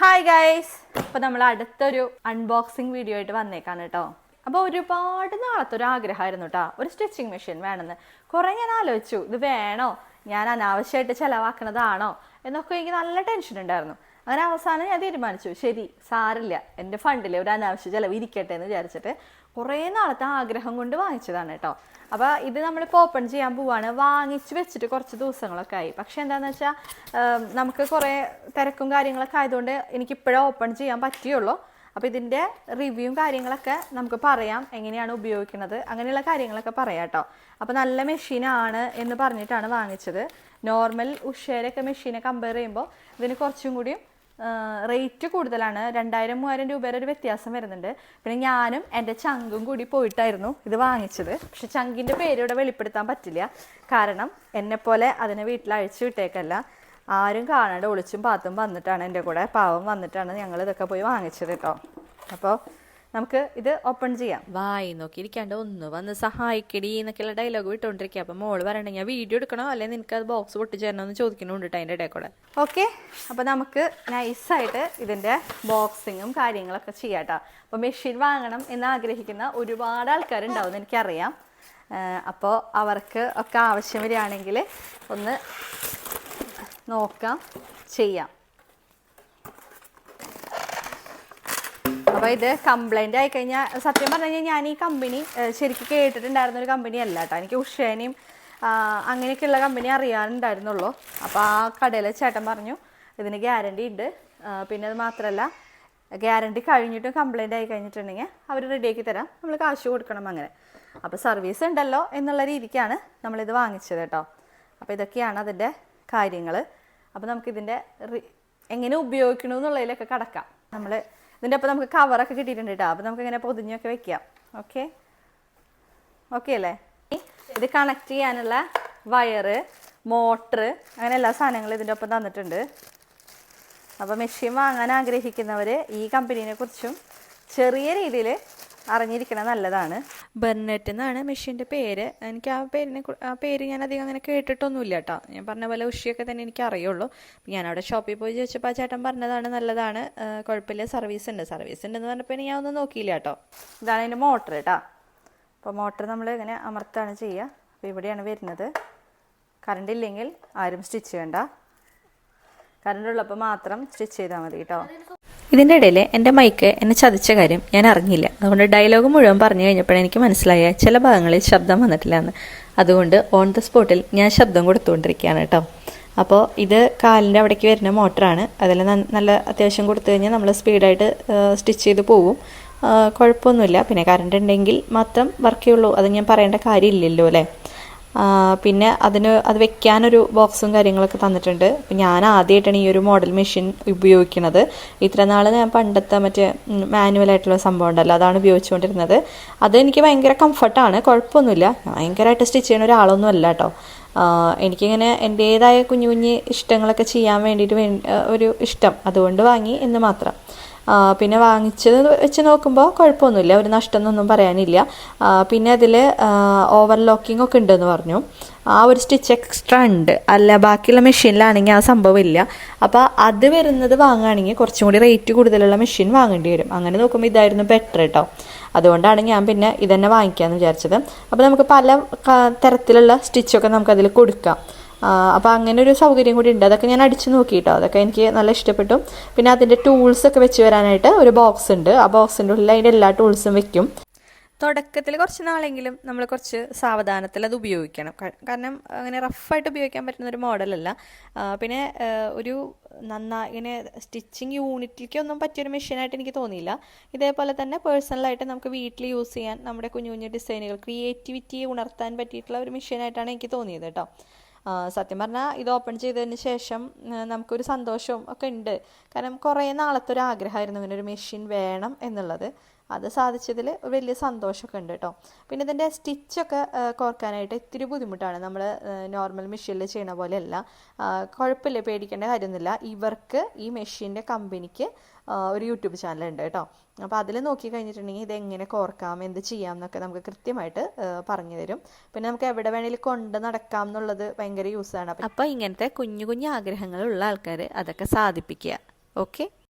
Hi guys അപ്പോൾ നമ്മൾ അടുത്തൊരു അൺബോക്സിങ് വീഡിയോ ആയിട്ട് വന്നേക്കാണ് കേട്ടോ അപ്പോൾ ഒരുപാട് നാളത്തെ ഒരു ആഗ്രഹമായിരുന്നു കേട്ടോ ഒരു സ്റ്റിച്ചിങ് മെഷീൻ വേണമെന്ന് കുറേ ഞാൻ ആലോചിച്ചു ഇത് വേണോ? ഞാൻ അനാവശ്യമായിട്ട് ചിലവാക്കണതാണോ? എന്നൊക്കെ എനിക്ക് നല്ല ടെൻഷൻ ഉണ്ടായിരുന്നു. അങ്ങനെ അവസാനം ഞാൻ തീരുമാനിച്ചു ശരി സാരില്ല എന്റെ ഫണ്ടിൽ ഒരു അനാവശ്യ ചിലവ് ഇരിക്കട്ടെ എന്ന് വിചാരിച്ചിട്ട് കുറേ നാളത്തെ ആഗ്രഹം കൊണ്ട് വാങ്ങിച്ചതാണ് കേട്ടോ. അപ്പോൾ ഇത് നമ്മളിപ്പോൾ ഓപ്പൺ ചെയ്യാൻ പോവാണ്. വാങ്ങിച്ചു വെച്ചിട്ട് കുറച്ച് ദിവസങ്ങളൊക്കെ ആയി. പക്ഷെ എന്താണെന്ന് വെച്ചാൽ നമുക്ക് കുറേ തിരക്കും കാര്യങ്ങളൊക്കെ ആയതുകൊണ്ട് എനിക്കിപ്പോഴേ ഓപ്പൺ ചെയ്യാൻ പറ്റിയുള്ളൂ. അപ്പോൾ ഇതിന്റെ റിവ്യൂവും കാര്യങ്ങളൊക്കെ നമുക്ക് പറയാം എങ്ങനെയാണ് ഉപയോഗിക്കുന്നത് അങ്ങനെയുള്ള കാര്യങ്ങളൊക്കെ പറയാം കേട്ടോ. അപ്പോൾ നല്ല മെഷീനാണ് എന്ന് പറഞ്ഞിട്ടാണ് വാങ്ങിച്ചത്. നോർമൽ ഉഷേരൊക്കെ മെഷീനെ കമ്പയർ ചെയ്യുമ്പോൾ ഇതിന് കുറച്ചും കൂടി റേറ്റ് കൂടുതലാണ്. രണ്ടായിരം മൂവായിരം രൂപ വരെ ഒരു വ്യത്യാസം വരുന്നുണ്ട്. പിന്നെ ഞാനും എന്റെ ചങ്കും കൂടി പോയിട്ടായിരുന്നു ഇത് വാങ്ങിച്ചത്. പക്ഷെ ചങ്കിന്റെ പേര് ഇവിടെ വെളിപ്പെടുത്താൻ പറ്റില്ല. കാരണം എന്നെപ്പോലെ അതിനെ വീട്ടിൽ അഴിച്ചു വിട്ടേക്കല്ല. ആരും കാണാണ്ട് ഒളിച്ചും പാത്തും വന്നിട്ടാണ് എന്റെ കൂടെ. പാവം വന്നിട്ടാണ് ഞങ്ങൾ ഇതൊക്കെ പോയി വാങ്ങിച്ചത് കേട്ടോ. അപ്പോൾ നമുക്ക് ഇത് ഓപ്പൺ ചെയ്യാം. വായി നോക്കിയിരിക്കാണ്ട് ഒന്ന് വന്ന് സഹായിക്കടി എന്നൊക്കെയുള്ള ഡയലോഗ് വിട്ടുകൊണ്ടിരിക്കുക അപ്പം മോൾ പറയണേ ഞാൻ വീഡിയോ എടുക്കണോ? അല്ലെങ്കിൽ നിനക്ക് അത് ബോക്സ് പൊട്ടിച്ച് എന്ന് ചോദിക്കുന്നുണ്ട് കേട്ടോ അതിന്റെ ഇടയിൽ കൂടെ ഓക്കെ അപ്പോൾ നമുക്ക് നൈസായിട്ട് ഇതിന്റെ ബോക്സിങ്ങും കാര്യങ്ങളൊക്കെ ചെയ്യാം കേട്ടോ അപ്പോൾ മെഷീൻ വാങ്ങണം എന്ന് ആഗ്രഹിക്കുന്ന ഒരുപാട് ആൾക്കാരുണ്ടാവും എനിക്കറിയാം. അപ്പോൾ അവർക്ക് ഒക്കെ ആവശ്യം വരികയാണെങ്കിൽ ഒന്ന് നോക്കാം ചെയ്യാം. അപ്പോൾ ഇത് കംപ്ലൈന്റ് ആയി കഴിഞ്ഞാൽ സത്യം പറഞ്ഞു കഴിഞ്ഞാൽ ഞാൻ ഈ കമ്പനി ശരിക്കും കേട്ടിട്ടുണ്ടായിരുന്ന ഒരു കമ്പനി അല്ല കേട്ടോ. എനിക്ക് ഉഷേനെയും അങ്ങനെയൊക്കെയുള്ള കമ്പനി അറിയാനുണ്ടായിരുന്നുള്ളൂ. അപ്പോൾ ആ കടയിലെ ചേട്ടൻ പറഞ്ഞു ഇതിന് ഗ്യാരണ്ടി ഉണ്ട്. പിന്നെ അത് മാത്രമല്ല ഗ്യാരണ്ടി കഴിഞ്ഞിട്ടും കംപ്ലൈന്റ് ആയി കഴിഞ്ഞിട്ടുണ്ടെങ്കിൽ അവർ റെഡിയാക്കി തരാം. നമ്മൾ കാശ് കൊടുക്കണം അങ്ങനെ. അപ്പോൾ സർവീസ് ഉണ്ടല്ലോ എന്നുള്ള രീതിക്കാണ് നമ്മളിത് വാങ്ങിച്ചത് കേട്ടോ. അപ്പോൾ ഇതൊക്കെയാണ് അതിന്റെ കാര്യങ്ങൾ അപ്പോൾ ഇതിന്റെ എങ്ങനെ ഉപയോഗിക്കണമെന്നുള്ളതിലൊക്കെ കടക്കാം. നമ്മൾ ഇതിന്റെ ഒപ്പം നമുക്ക് കവറൊക്കെ കിട്ടിയിട്ടുണ്ട് കേട്ടോ അപ്പോൾ നമുക്ക് ഇങ്ങനെ പൊതിഞ്ഞൊക്കെ വെക്കാം. ഓക്കെ ഓക്കെ അല്ലേ? ഇത് കണക്ട് ചെയ്യാനുള്ള വയറ് മോട്ടർ അങ്ങനെ എല്ലാ സാധനങ്ങളും ഇതിന്റെ ഒപ്പം തന്നിട്ടുണ്ട്. അപ്പോൾ മെഷീൻ വാങ്ങാൻ ആഗ്രഹിക്കുന്നവർ ഈ കമ്പനീനെ കുറിച്ചും ചെറിയ രീതിയിൽ അറിഞ്ഞിരിക്കണം നല്ലതാണ്. ബെർനെറ്റ് എന്നാണ് മെഷീന്റെ പേര്. എനിക്ക് ആ പേരിനെ ആ പേര് ഞാൻ അധികം അങ്ങനെ കേട്ടിട്ടൊന്നുമില്ല കേട്ടോ. ഞാൻ പറഞ്ഞ പോലെ ഉഷിയൊക്കെ തന്നെ എനിക്ക് അറിയുള്ളൂ. ഞാൻ അവിടെ ഷോപ്പിൽ പോയി ചോദിച്ചപ്പോൾ ആ ചേട്ടൻ പറഞ്ഞതാണ് നല്ലതാണ്. കുഴപ്പമില്ല സർവീസ് ഉണ്ട് സർവീസ് ഉണ്ടെന്ന് പറഞ്ഞപ്പോൾ ഞാൻ ഒന്നും നോക്കിയില്ല കേട്ടോ. ഇതാണ് അതിന്റെ മോട്ടർ കേട്ടോ. അപ്പോൾ മോട്ടർ നമ്മൾ ഇങ്ങനെ അമർത്താണ് ചെയ്യുക. അപ്പോൾ ഇവിടെയാണ് വരുന്നത്. കറണ്ട് ഇല്ലെങ്കിൽ ആരും സ്റ്റിച്ച് ചെയ്യണ്ട. കറണ്ട് ഉള്ളപ്പോൾ മാത്രം സ്റ്റിച്ച് ചെയ്താൽ മതി കേട്ടോ. ഇതിന്റെ ഇടയിൽ എന്റെ മൈക്ക് എന്നെ ചതിച്ച കാര്യം ഞാൻ അറിഞ്ഞില്ല. അതുകൊണ്ട് ഡയലോഗ് മുഴുവൻ പറഞ്ഞു കഴിഞ്ഞപ്പോൾ എനിക്ക് മനസ്സിലായ ചില ഭാഗങ്ങളിൽ ശബ്ദം വന്നിട്ടില്ല എന്ന്. അതുകൊണ്ട് ഓൺ ദ സ്പോട്ടിൽ ഞാൻ ശബ്ദം കൊടുത്തുകൊണ്ടിരിക്കുകയാണ് കേട്ടോ. അപ്പോൾ ഇത് കാലിന്റെ അവിടേക്ക് വരുന്ന മോട്ടറാണ് അതിൽ നല്ല അത്യാവശ്യം കൊടുത്തു കഴിഞ്ഞാൽ നമ്മൾ സ്പീഡായിട്ട് സ്റ്റിച്ച് ചെയ്ത് പോവും. കുഴപ്പമൊന്നുമില്ല. പിന്നെ കറണ്ട് ഉണ്ടെങ്കിൽ മാത്രം വർക്ക് ചെയ്യുള്ളൂ. അത് ഞാൻ പറയേണ്ട കാര്യമില്ലല്ലോ അല്ലേ? പിന്നെ അതിന് അത് വെക്കാനൊരു ബോക്സും കാര്യങ്ങളൊക്കെ തന്നിട്ടുണ്ട്. ഞാൻ ആദ്യമായിട്ടാണ് ഈ ഒരു മോഡൽ മെഷീൻ ഉപയോഗിക്കുന്നത്. ഇത്ര നാൾ ഞാൻ പണ്ടത്തെ മറ്റേ മാനുവൽ ആയിട്ടുള്ള സംഭവം ഉണ്ടല്ലോ അതാണ് ഉപയോഗിച്ചുകൊണ്ടിരുന്നത്. അത് എനിക്ക് ഭയങ്കര കംഫർട്ടാണ് കുഴപ്പമൊന്നുമില്ല. ഭയങ്കരമായിട്ട് സ്റ്റിച്ച് ചെയ്യുന്ന ഒരാളൊന്നും അല്ല കേട്ടോ എനിക്കിങ്ങനെ എന്റേതായ കുഞ്ഞു കുഞ്ഞ് ഇഷ്ടങ്ങളൊക്കെ ചെയ്യാൻ വേണ്ടിയിട്ട് ഒരു ഇഷ്ടം. അതുകൊണ്ട് വാങ്ങി എന്ന് മാത്രം. പിന്നെ വാങ്ങിച്ചത് വെച്ച് നോക്കുമ്പോൾ കുഴപ്പമൊന്നുമില്ല. ഒരു നഷ്ടമെന്നൊന്നും പറയാനില്ല. പിന്നെ അതിൽ ഓവർലോക്കിംഗ് ഒക്കെ ഉണ്ടെന്ന് പറഞ്ഞു. ആ ഒരു സ്റ്റിച്ച് എക്സ്ട്രാ ഉണ്ട്. അല്ല ബാക്കിയുള്ള മെഷീനിലാണെങ്കിൽ ആ സംഭവമില്ല അപ്പോൾ അത് വരുന്നത് വാങ്ങുകയാണെങ്കിൽ കുറച്ചും കൂടി റേറ്റ് കൂടുതലുള്ള മെഷീൻ വാങ്ങേണ്ടി വരും. അങ്ങനെ നോക്കുമ്പോൾ ഇതായിരുന്നു ബെറ്റർ കേട്ടോ അതുകൊണ്ടാണ് ഞാൻ പിന്നെ ഇതന്നെ വാങ്ങിക്കാമെന്ന് വിചാരിച്ചത്. അപ്പോൾ നമുക്ക് പല തരത്തിലുള്ള സ്റ്റിച്ചൊക്കെ നമുക്കതിൽ കൊടുക്കാം. അപ്പോൾ അങ്ങനെ ഒരു സൗകര്യം കൂടി ഉണ്ട്. അതൊക്കെ ഞാൻ അടിച്ചു നോക്കി കേട്ടോ അതൊക്കെ എനിക്ക് നല്ല ഇഷ്ടപ്പെട്ടു. പിന്നെ അതിന്റെ ടൂൾസ് ഒക്കെ വെച്ച് വരാനായിട്ട് ഒരു ബോക്സ് ഉണ്ട്. ആ ബോക്സിന്റെ ഉള്ളിൽ അതിന്റെ എല്ലാ ടൂൾസും വെക്കും. തുടക്കത്തിൽ കുറച്ച് നാളെങ്കിലും നമ്മൾ കുറച്ച് സാവധാനത്തിൽ അത് ഉപയോഗിക്കണം. കാരണം അങ്ങനെ റഫായിട്ട് ഉപയോഗിക്കാൻ പറ്റുന്ന ഒരു മോഡലല്ല പിന്നെ ഒരു നന്നായി ഇങ്ങനെ സ്റ്റിച്ചിങ് യൂണിറ്റിലേക്കൊന്നും പറ്റിയൊരു മെഷീനായിട്ട് എനിക്ക് തോന്നിയില്ല. ഇതേപോലെ തന്നെ പേഴ്സണലായിട്ട് നമുക്ക് വീട്ടിൽ യൂസ് ചെയ്യാൻ നമ്മുടെ കുഞ്ഞു കുഞ്ഞു ഡിസൈനുകൾ ക്രിയേറ്റിവിറ്റി ഉണർത്താൻ പറ്റിയിട്ടുള്ള ഒരു മെഷീനായിട്ടാണ് എനിക്ക് തോന്നിയത് കേട്ടോ. സത്യം പറഞ്ഞാൽ ഇത് ഓപ്പൺ ചെയ്തതിന് ശേഷം നമുക്കൊരു സന്തോഷവും ഒക്കെ ഉണ്ട്. കാരണം കുറേ നാളത്തെ ഒരു ആഗ്രഹമായിരുന്നു ഇങ്ങനെ ഒരു മെഷീൻ വേണം എന്നുള്ളത്. അത് സാധിച്ചതിൽ വലിയ സന്തോഷമൊക്കെ ഉണ്ട് കേട്ടോ. പിന്നെ ഇതിന്റെ സ്റ്റിച്ചൊക്കെ കോർക്കാനായിട്ട് ഇത്തിരി ബുദ്ധിമുട്ടാണ്. നമ്മൾ നോർമൽ മെഷീനിൽ ചെയ്യണ പോലെയല്ല. കുഴപ്പമില്ല പേടിക്കേണ്ട കാര്യമൊന്നുമില്ല. ഇവർക്ക് ഈ മെഷീന്റെ കമ്പനിക്ക് ഒരു യൂട്യൂബ് ചാനൽ ഉണ്ട് കേട്ടോ. അപ്പോൾ അതിൽ നോക്കി കഴിഞ്ഞിട്ടുണ്ടെങ്കിൽ ഇത് എങ്ങനെ കോർക്കാം എന്ത് ചെയ്യാം എന്നൊക്കെ നമുക്ക് കൃത്യമായിട്ട് പറഞ്ഞു തരും. പിന്നെ നമുക്ക് എവിടെ വേണേലും കൊണ്ട് നടക്കാം എന്നുള്ളത് ഭയങ്കര യൂസാണ്. അപ്പോൾ ഇങ്ങനത്തെ കുഞ്ഞു കുഞ്ഞു ആഗ്രഹങ്ങളുള്ള ആൾക്കാർ അതൊക്കെ സാധിപ്പിക്കുക. ഓക്കെ?